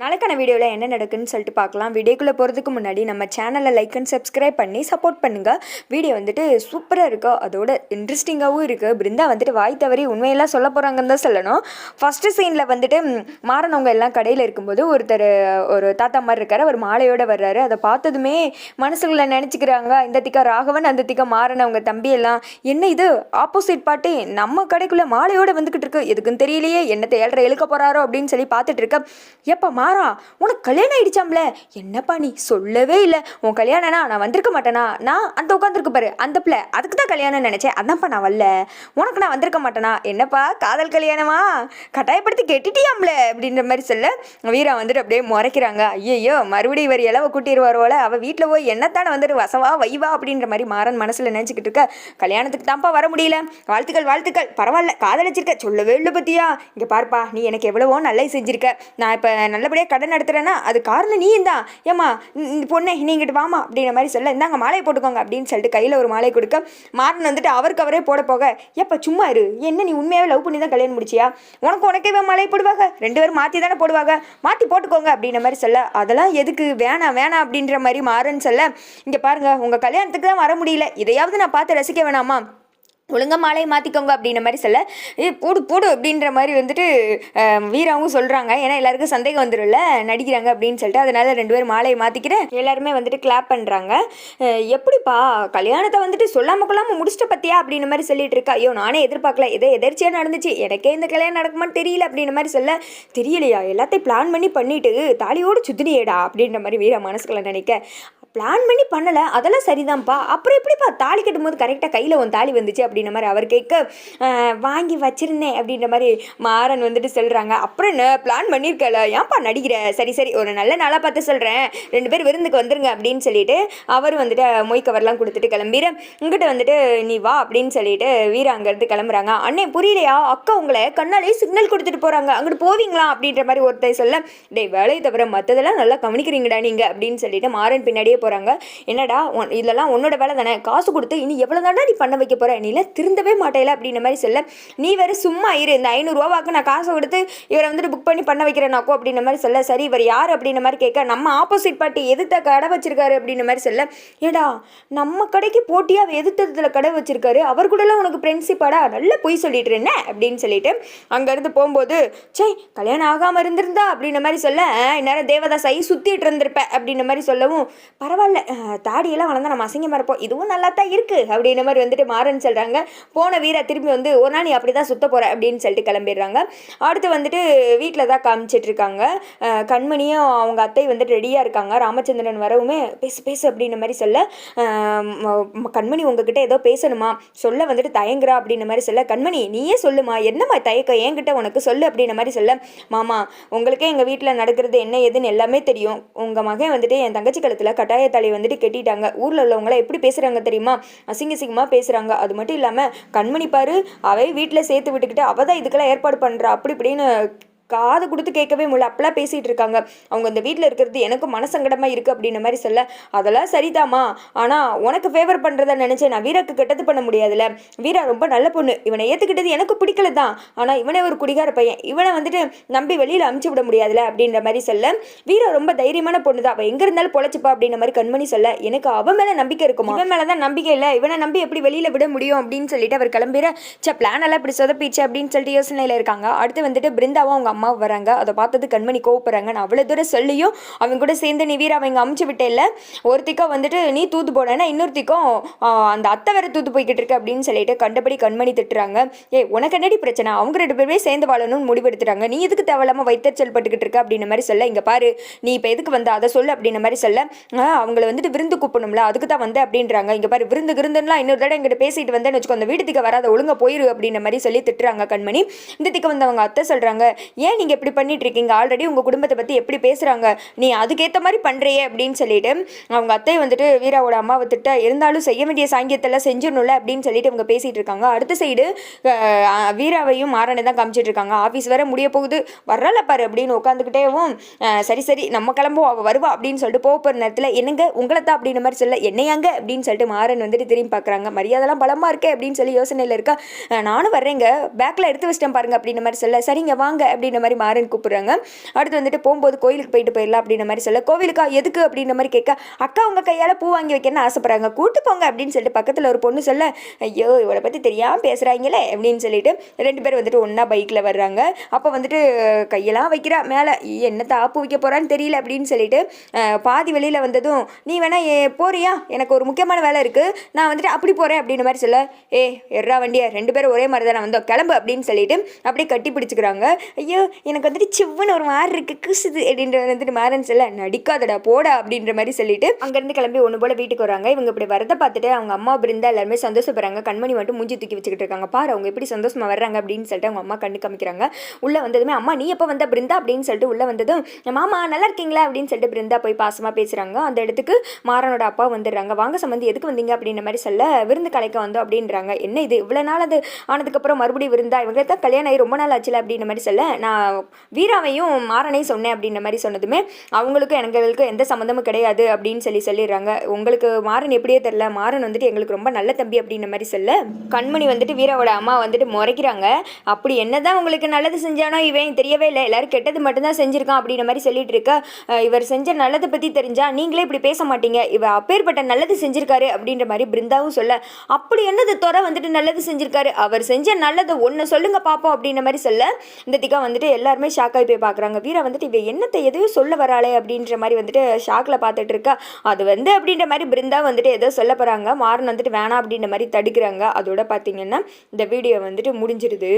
நாளைக்கான வீடியோவில் என்ன நடக்குன்னு சொல்லிட்டு பார்க்கலாம். வீடியோக்குள்ளே போகிறதுக்கு முன்னாடி நம்ம சேனலை லைக் அண்ட் சப்ஸ்கிரைப் பண்ணி சப்போர்ட் பண்ணுங்கள் வீடியோ வந்துட்டு சூப்பராக இருக்கோ. அதோட இன்ட்ரெஸ்டிங்காகவும் இருக்குது பிருந்தா வந்துட்டு வாய் தவறி உண்மையெல்லாம் சொல்ல போகிறாங்கன்னு தான் சொல்லணும். ஃபஸ்ட்டு சீனில் வந்துட்டு மாறனவங்க எல்லாம் கடையில் இருக்கும்போது ஒருத்தர் ஒரு தாத்தா மாதிரி இருக்கார். அவர் மாலையோடு வர்றாரு. அதை பார்த்ததுமே மனசுக்குள்ள நினச்சிக்கிறாங்க. இந்த திக்கா ராகவன் அந்த திக்கா மாறனவங்க தம்பி எல்லாம் என்ன இது? ஆப்போசிட் பாட்டி? நம்ம கடைக்குள்ளே மாலையோடு வந்துக்கிட்டு இருக்கு. எதுக்குன்னு தெரியலையே. என்னத்தை ஏழரை இழுக்க போகிறாரோ அப்படின்னு சொல்லி பார்த்துட்டு இருக்க எப்போ யாரா? உனக்கு கல்யாணம் ஆயிடுச்சாம்ல? என்னப்பா நீ? சொல்லவே இல்லை. உன் கல்யாணம்னா நான் வந்திருக்க மாட்டேனா? நான் அந்த உட்காந்துருக்கு பாரு. அந்த பிள்ளை. அதுக்கு தான் கல்யாணம் நினச்சேன். அதான்ப்பா நான் வரல. உனக்கு நான் வந்திருக்க மாட்டேனா? என்னப்பா? காதல் கல்யாணமா? கட்டாயப்படுத்தி கெட்டிட்டியாம்ல? அப்படின்ற மாதிரி சொல்ல வீரா வந்துட்டு அப்படியே முறைக்கிறாங்க. ஐயையோ மறுபடியும் இவர் இளவ கூட்டிடுவாரோல அவள் வீட்டில் போய் என்னத்தானே வந்துட்டு வசவா வைவா அப்படின்ற மாதிரி மாறன் மனசில் நினச்சிக்கிட்டு இருக்க. கல்யாணத்துக்கு தான்ப்பா வர முடியல. வாழ்த்துக்கள் வாழ்த்துக்கள். பரவாயில்ல. காதலிச்சிருக்க. சொல்லவே இல்லை பத்தியா? இங்கே பார்ப்பா நீ எனக்கு எவ்வளவோ நல்லது செஞ்சிருக்க. நான் இப்போ நல்லபடியாக கடன் நடத்துகிறேன்னா அது காரணம் நீயும் தான் ஏம்மா இந்த பொண்ணே நீ வாமா அப்படின்ற மாதிரி சொல்ல இந்தாங்க மாலையை போட்டுக்கோங்க அப்படின்னு சொல்லிட்டு கையில் ஒரு மாலை கொடுக்க மாறன் வந்துட்டு அவருக்கு அவரே போட போக எப்போ சும்மா இரு என்ன நீ உண்மையாகவே லவ் பண்ணி தான் கல்யாணம் முடிச்சியா? உனக்கு உனக்கே மாலை போடுவாங்க ரெண்டு பேரும் மாற்றி தானே போடுவாங்க மாற்றி போட்டுக்கோங்க அப்படின்ற மாதிரி சொல்ல அதெல்லாம் எதுக்கு வேணாம் வேணாம் அப்படின்ற மாதிரி மாறன் சொல்ல இங்கே பாருங்கள் உங்கள் கல்யாணத்துக்கு தான் வர முடியல இதையாவது நான் பார்த்து ரசிக்க வேணாமா? ஒழுங்கா மாலையை மாற்றிக்கோங்க அப்படின்ற மாதிரி சொல்ல ஏ போடு போடு அப்படின்ற மாதிரி வந்துட்டு வீராவும் சொல்கிறாங்க ஏன்னா எல்லாருக்கும் சந்தேகம் வந்துடும்ல நடிக்கிறாங்க அப்படின்னு சொல்லிட்டு. அதனால ரெண்டு பேரும் மாலையை மாற்றிக்கிறேன் எல்லாருமே வந்துட்டு கிளாப் பண்ணுறாங்க எப்படிப்பா கல்யாணத்தை வந்துட்டு சொல்லாமல் கொள்ளாமல் முடிச்சிட்ட பற்றியா அப்படின்ற மாதிரி சொல்லிட்டு இருக்கா. ஐயோ நானே எதிர்பார்க்கல. ஏதோ எதர்ச்சியாக நடந்துச்சு. எனக்கே இந்த கல்யாணம் நடக்குமான்னு தெரியல அப்படின்ற மாதிரி சொல்ல தெரியலையா? எல்லாத்தையும் பிளான் பண்ணி பண்ணிட்டு தாலியோடு சுத்தினியேடா அப்படின்ற மாதிரி வீரா மனசுக்குள்ள நினைக்க பிளான் பண்ணி பண்ணலை. அதெல்லாம் சரிதான்ப்பா. அப்புறம் எப்படிப்பா தாலி கட்டும்போது கரெக்டாக கையில் உன் தாலி வந்துச்சு அப்படின்ற மாதிரி அவர் கேட்க வாங்கி வச்சிருந்தேன் அப்படின்ற மாதிரி மாறன் வந்துட்டு சொல்கிறாங்க அப்புறம் என்ன? பிளான் பண்ணியிருக்கல ஏன்ப்பா நடிக்கிற? சரி சரி ஒரு நல்ல நாளாக பார்த்து சொல்கிறேன் ரெண்டு பேர் விருந்துக்கு வந்துருங்க அப்படின்னு சொல்லிட்டு அவர் வந்துட்டு மொய் கவர்லாம் கொடுத்துட்டு கிளம்பிட உங்ககிட்ட வந்துட்டு நீ வா அப்படின்னு சொல்லிட்டு வீரா அங்கேருந்து கிளம்புறாங்க. அண்ணே புரியலையா? அக்கா உங்களை கண்ணாலே சிக்னல் கொடுத்துட்டு போகிறாங்க அங்கிட்டு போவீங்களா? அப்படின்ற மாதிரி ஒருத்தர் சொல்ல டேய் வேலையை தவிர மற்றதெல்லாம் நல்லா கவனிக்கிறீங்கடா நீங்கள் அப்படின்னு சொல்லிட்டு மாறன் பின்னாடியே போகிறாங்க என்னடா உன் இதெல்லாம் உன்னோட வேலை தானே. காசு கொடுத்து இனி எவ்வளோ தாண்டா நீ பண்ண வைக்க போகிற நீல திருந்தவே மாட்டேல அப்படின்ற மாதிரி சொல்ல நீ வேற சும்மா இரு. இந்த ஐநூறுரூவாக்கு நான் காசை கொடுத்து இவரை வந்துட்டு புக் பண்ணி பண்ண வைக்கிறேனாக்கோ அப்படின்ற மாதிரி சொல்ல சரி இவர் யார்? அப்படின்ற மாதிரி கேட்க நம்ம ஆப்போசிட் பார்ட்டி எதிர்த்த கடை வச்சிருக்காரு? அப்படின்ற மாதிரி சொல்ல ஏடா நம்ம கடைக்கு போட்டியாக அவர் எதிர்த்ததில் கடை வச்சிருக்காரு? அவர் கூடலாம் உனக்கு ஃப்ரெண்ட்ஷிப்பாடா நல்லா பொய் சொல்லிட்டு இருந்தேன் அப்படின்னு சொல்லிட்டு அங்கேருந்து போகும்போது சே கல்யாணம் ஆகாமல் இருந்திருந்தா? அப்படின்ற மாதிரி சொல்ல இந்நேரம் தேவதாஸ் ஐ சுற்றிட்டு இருந்திருப்பேன் அப்படின்ற மாதிரி சொல்லவும் பரவாயில்ல தாடியெல்லாம் வளர்ந்தா நம்ம அசிங்கமாக இருப்போம். இதுவும் நல்லா தான் இருக்குது அப்படின்ற மாதிரி வந்துட்டு மாறன்னு சொல்கிறாங்க போன வீரா திரும்பி வந்து ஒரு நாள் நீ அப்படி தான் சுத்த போகிற அப்படின்னு சொல்லிட்டு கிளம்பிடுறாங்க. அடுத்து வந்துட்டு வீட்டில் தான் காமிச்சிட்ருக்காங்க கண்மணியும் அவங்க அத்தை வந்துட்டு ரெடியாக இருக்காங்க. ராமச்சந்திரன் வரவுமே பேசு பேசு அப்படின்ற மாதிரி சொல்ல கண்மணி உங்ககிட்ட ஏதோ பேசணுமா? சொல்ல வந்துட்டு தயங்குறா அப்படின்ற மாதிரி சொல்ல கண்மணி நீயே சொல்லுமா? என்னம்மா தயக்கம்? என்கிட்ட உனக்கு சொல்லு அப்படின்ற மாதிரி சொல்ல மாமா உங்களுக்கே எங்கள் வீட்டில் நடக்கிறது என்ன ஏதுன்னு எல்லாமே தெரியும். உங்கள் மகன் வந்துட்டு என் தங்கச்சி கழுத்தில் கட்டாயத்தாலி வந்துட்டு கெட்டிட்டாங்க. ஊரில் உள்ளவங்களாம் எப்படி பேசுகிறாங்க தெரியுமா? அசிங்க சிங்கமாக பேசுகிறாங்க அது மட்டும் இல்லாமல் கண்மணி பாரு அவை வீட்டில் சேர்த்து விட்டுக்கிட்டு அவள் தான் இதுக்கெல்லாம் ஏற்பாடு பண்ணுறா அப்படி இப்படின்னு காது கொடுத்து கேட்கவே முடியல. அப்பெல்லாம் பேசிகிட்டு இருக்காங்க. அவங்க இந்த வீட்டில் இருக்கிறது எனக்கும் மனசங்கடமாக இருக்குது அப்படின்ற மாதிரி சொல்ல அதெல்லாம் சரிதாம்மா. ஆனால் உனக்கு ஃபேவர் பண்ணுறத நினச்சேன். நான் வீராக்கு கெட்டது பண்ண முடியாதுல்ல. வீரா ரொம்ப நல்ல பொண்ணு. இவனை ஏற்றுக்கிட்டது எனக்கு பிடிக்கல தான். ஆனால் இவனே ஒரு குடிகார பையன். இவனை வந்துட்டு நம்பி வெளியில் அமுச்சு விட முடியாதுல்ல. அப்படின்ற மாதிரி சொல்ல வீரா ரொம்ப தைரியமான பொண்ணு தான். அவள் எங்கே இருந்தாலும் பொழைச்சிப்பா. அப்படின்ற மாதிரி கண்மணி சொல்ல எனக்கு அவன் மேலே நம்பிக்கை இருக்குமா? அவன் மேலே தான் நம்பிக்கை இல்லை. இவனை நம்பி எப்படி வெளியில் விட முடியும்? அப்படின்னு சொல்லிட்டு அவர் கிளம்பிற சே பிளான் எல்லாம் இப்படி சொதப்பிச்சு அப்படின்னு சொல்லிட்டு யோசனையில் இருக்காங்க. அடுத்து வந்துட்டு பிருந்தாவும் அவங்க அம்மா அம்மா வராங்க. அதை பார்த்தது கண்மணி கோவப்படுறாங்க. நான் அவ்வளோ தூரம் சொல்லியும் அவங்க கூட சேர்ந்து நீ அவங்க அமுச்சு விட்டேல்ல ஒருத்திக்கா வந்துட்டு நீ தூத்து போனேன்னா இன்னொருத்திக்கும் அந்த அத்தை வேற தூத்து போய்கிட்டு இருக்கு. அப்படின்னு சொல்லிட்டு கண்டபடி கண்மணி திட்டுறாங்க. ஏ உனக்கு என்னடி பிரச்சனை? அவங்க ரெண்டு பேருமே சேர்ந்து வாழணும்னு முடிவெடுத்துட்டாங்க. நீ எதுக்கு தேவையில்லாமல் வைத்தறிச்சல் பட்டுக்கிட்டு இருக்க? அப்படின்ன மாதிரி சொல்ல இங்கே பாரு நீ இப்போ எதுக்கு வந்த? அதை சொல்லு. அப்படின்ன மாதிரி சொல்ல அவங்கள வந்துட்டு விருந்து கூப்பிடணும்ல. அதுக்கு தான் வந்தேன். அப்படின்றாங்க. இங்கே பாரு விருந்து விருந்துலாம் இன்னொரு தடவை எங்கிட்ட பேசிட்டு வந்தேன்னு வச்சுக்கோ அந்த வீட்டுக்கு வராத ஒழுங்காக போயிரு. அப்படின்ன மாதிரி சொல்லி திட்டுறாங்க கண்மணி. இந்த திக்க வந்தவங்க அத்தை சொல்கிறாங்க ஏன் நீங்கள் இப்படி பண்ணிட்டு இருக்கீங்க? ஆல்ரெடி உங்கள் குடும்பத்தை பற்றி எப்படி பேசுகிறாங்க நீ அதுக்கேற்ற மாதிரி பண்ணுறியே அப்படின்னு சொல்லிட்டு அவங்க அத்தை வந்துட்டு வீராவோட அம்மாவை திட்ட இருந்தாலும் செய்ய வேண்டிய சாங்கியத்தெல்லாம் செஞ்சிடணும்ல? அப்படின்னு சொல்லிட்டு அவங்க பேசிகிட்டு இருக்காங்க. அடுத்த சைடு வீராவையும் மாறனை தான் காமிச்சிட்டு இருக்காங்க. ஆஃபீஸ் வேற முடிய போகுது. வரல பாரு அப்படின்னு உட்காந்துக்கிட்டேவும் சரி சரி நம்ம கிளம்புவோம். அவள் வருவா அப்படின்னு சொல்லிட்டு போக போகிற நேரத்தில் என்னங்க? உங்களை தான் அப்படின்ற மாதிரி சொல்ல என்னையாங்க? அப்படின்னு சொல்லிட்டு மாறன் வந்துட்டு திரும்பி பார்க்குறாங்க மரியாதைலாம் பலமாக இருக்கே? அப்படின்னு சொல்லி யோசனையில் இருக்கா. நானும் வர்றேங்க. பேக்கில் எடுத்து வச்சிட்டேன் பாருங்க அப்படின்ற மாதிரி சொல்ல சரிங்க வாங்க அப்படின்னு அப்படின்ற மாதிரி மாறன் கூப்பிடுறாங்க. அடுத்து வந்துட்டு போகும்போது கோயிலுக்கு போயிட்டு போயிடலாம் அப்படின்ற மாதிரி சொல்ல கோவிலுக்கா எதுக்கு? அப்படின்ற மாதிரி கேட்க அக்கா உங்கள் கையால் பூ வாங்கி வைக்கணும்னு ஆசைப்படுறாங்க. கூட்டு போங்க அப்படின்னு சொல்லிட்டு பக்கத்தில் ஒரு பொண்ணு சொல்ல ஐயோ இவளை பற்றி தெரியாமல் பேசுகிறாங்களே அப்படின்னு சொல்லிட்டு ரெண்டு பேர் வந்துட்டு ஒன்றா பைக்கில் வர்றாங்க. அப்போ வந்துட்டு கையெல்லாம் வைக்கிறா மேலே என்னத்தை ஆப்பு வைக்க போகிறான்னு தெரியல அப்படின்னு சொல்லிட்டு பாதி வெளியில் வந்ததும் நீ வேணா ஏ போறியா? எனக்கு ஒரு முக்கியமான வேலை இருக்குது நான் வந்துட்டு அப்படி போகிறேன் அப்படின்ற மாதிரி சொல்ல ஏ எர்ரா வண்டியா ரெண்டு பேரும் ஒரே மாதிரி நான் வந்தோம். கிளம்பு அப்படின்னு சொல்லிட்டு அப்படியே கட்டி பிடிச்சிக்கிறாங்க. ஐயோ எனக்கு வந்துட்டு சிவ்வுன்னு ஒரு மாதிரி இருக்கு கிசுது அப்படின்ற வந்துட்டு மாறன் சொல்ல நடிக்காதடா போடா அப்படின்ற மாதிரி சொல்லிட்டு அங்கேருந்து கிளம்பி ஒன்று போல வீட்டுக்கு வராங்க. இவங்க இப்படி வரதை பார்த்துட்டு அவங்க அம்மா பிருந்தா எல்லாருமே சந்தோஷப்படுறாங்க. கண்மணி மட்டும் மூஞ்சி தூக்கி வச்சுக்கிட்டு இருக்காங்க. பாரு அவங்க எப்படி சந்தோஷமா வர்றாங்க? அப்படின்னு சொல்லிட்டு அவங்க அம்மா கண்ணு காமிக்கிறாங்க. உள்ளே வந்ததுமே அம்மா நீ எப்போ வந்த பிருந்தா? அப்படின்னு சொல்லிட்டு உள்ளே வந்ததும் மாமா நல்லா இருக்கீங்களா? அப்படின்னு சொல்லிட்டு பிருந்தா போய் பாசமாக பேசுகிறாங்க அந்த இடத்துக்கு மாறனோட அப்பா வந்துடுறாங்க. வாங்க சம்பந்தி எதுக்கு வந்தீங்க? அப்படின்ற மாதிரி சொல்ல விருந்து கலைக்க வந்தோம் அப்படின்றாங்க. என்ன இது? இவ்வளோ நாள் அது ஆனதுக்கப்புறம் மறுபடியும் விருந்தா? இவங்க தான் கல்யாணம் ஆகி ரொம்ப நாள் ஆச்சுல? அப்படின்ற மாதிரி சொல்ல நான் வீராவையும் மாறனையும் சொன்னேன் அப்படின்ற மாதிரி சொன்னதுமே அவங்களுக்கும் எங்களுக்கு எந்த சம்மந்தமும் கிடையாது அப்படின்னு சொல்லி சொல்லிடுறாங்க. உங்களுக்கு மாறன் எப்படியே தெரில மாறன் வந்துட்டு எங்களுக்கு ரொம்ப நல்ல தம்பி அப்படின்ற மாதிரி சொல்ல கண்மணி வந்துட்டு வீராவோட அம்மா வந்துட்டு முறைக்கிறாங்க. அப்படி என்னதான் உங்களுக்கு நல்லது செஞ்சானோ இவன் தெரியவே இல்லை. எல்லாரும் கெட்டது மட்டும்தான் செஞ்சிருக்கான் அப்படின்ற மாதிரி சொல்லிட்டு இருக்க. இவர் செஞ்ச நல்லதை பற்றி தெரிஞ்சா நீங்களே இப்படி பேச மாட்டீங்க. இவ அப்பேற்பட்ட நல்லது செஞ்சிருக்காரு அப்படின்ற மாதிரி பிருந்தாவும் சொல்ல அப்படி என்னது துறை வந்துட்டு நல்லது செஞ்சிருக்காரு. அவர் செஞ்ச நல்லதை ஒன்று சொல்லுங்க பார்ப்போம் அப்படின்ற மாதிரி சொல்ல இந்த திகா வந்துட்டு எல்லாருமே ஷாக் ஆகி போய் பார்க்குறாங்க. வீரா வந்துட்டு இவ என்னத்தை எதையும் சொல்ல வராளே அப்படின்ற மாதிரி வந்துட்டு ஷாக்கில் பார்த்துட்டு இருக்கா. அது வந்து அப்படின்ற மாதிரி பிருந்தா வந்துட்டு ஏதோ சொல்ல போகிறாங்க மாறன் வந்துட்டு வேணாம் அப்படின்ற மாதிரி தடுக்கிறாங்க. அதோட பார்த்தீங்கன்னா இந்த வீடியோ வந்துட்டு முடிஞ்சிருது.